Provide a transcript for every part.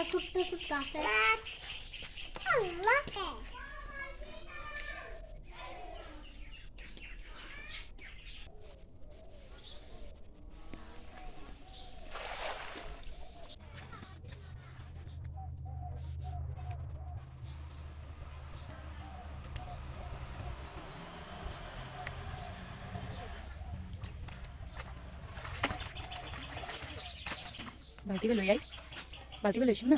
আরো ছোট্ট ছোট্ট আছে আল্লাহ বালতি বেলো যাই বালতি বেলো না?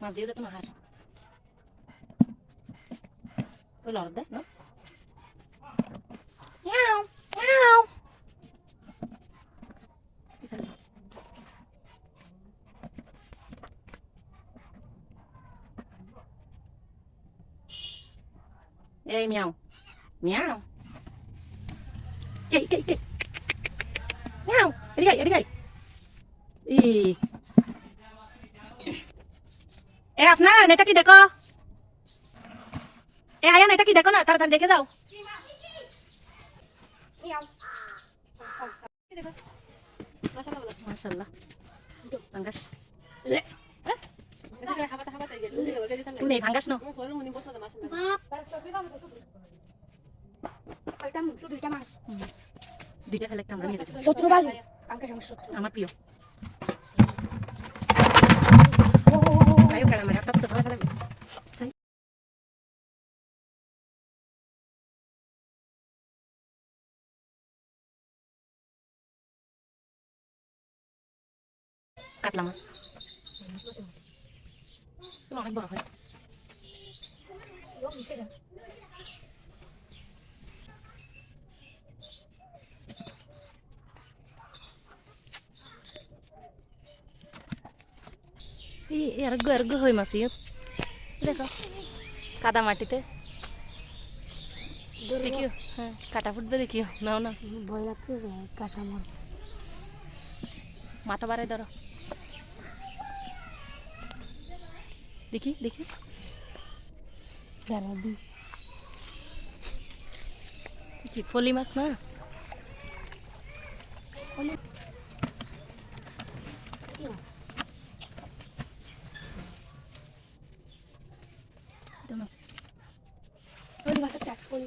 mas deu da tomar Foi lorde não? Miau, miau. Ei, miau. Miau. Ei, ei, ei. Miau. Adigai, adigai. E... Ê Afna, এটা কি দেখো? এ আয়ান এটা কি দেখো না? তাড়াতাড়ি দেখে যাও। মাশাআল্লাহ। ভাঙ্গাস। তুমি ভাঙ্গাস নো। দুইটা ফেলে একটা নিয়ে যাচ্ছি। আমার প্রিয়। কাতলা মাছ। অনেক বড় হয়। এরগ এরগ হই মাছ ইয়ে দেখো কাদা মাটিতে। দেখিও হ্যাঁ কাটা ফুটবে দেখিও। নাও না ভয় লাগছে কাটা মাথা বাড়াই ধরো। দেখি দেখি। যারা দি কি ফলি মাছ না? কি মাছ। এটা না। ফলি মাছের চাষ ফলি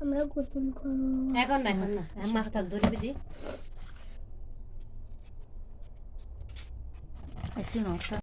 আমরা গোসল করব। এখন না এখন না। মাথা ধরে দিদি আইসি না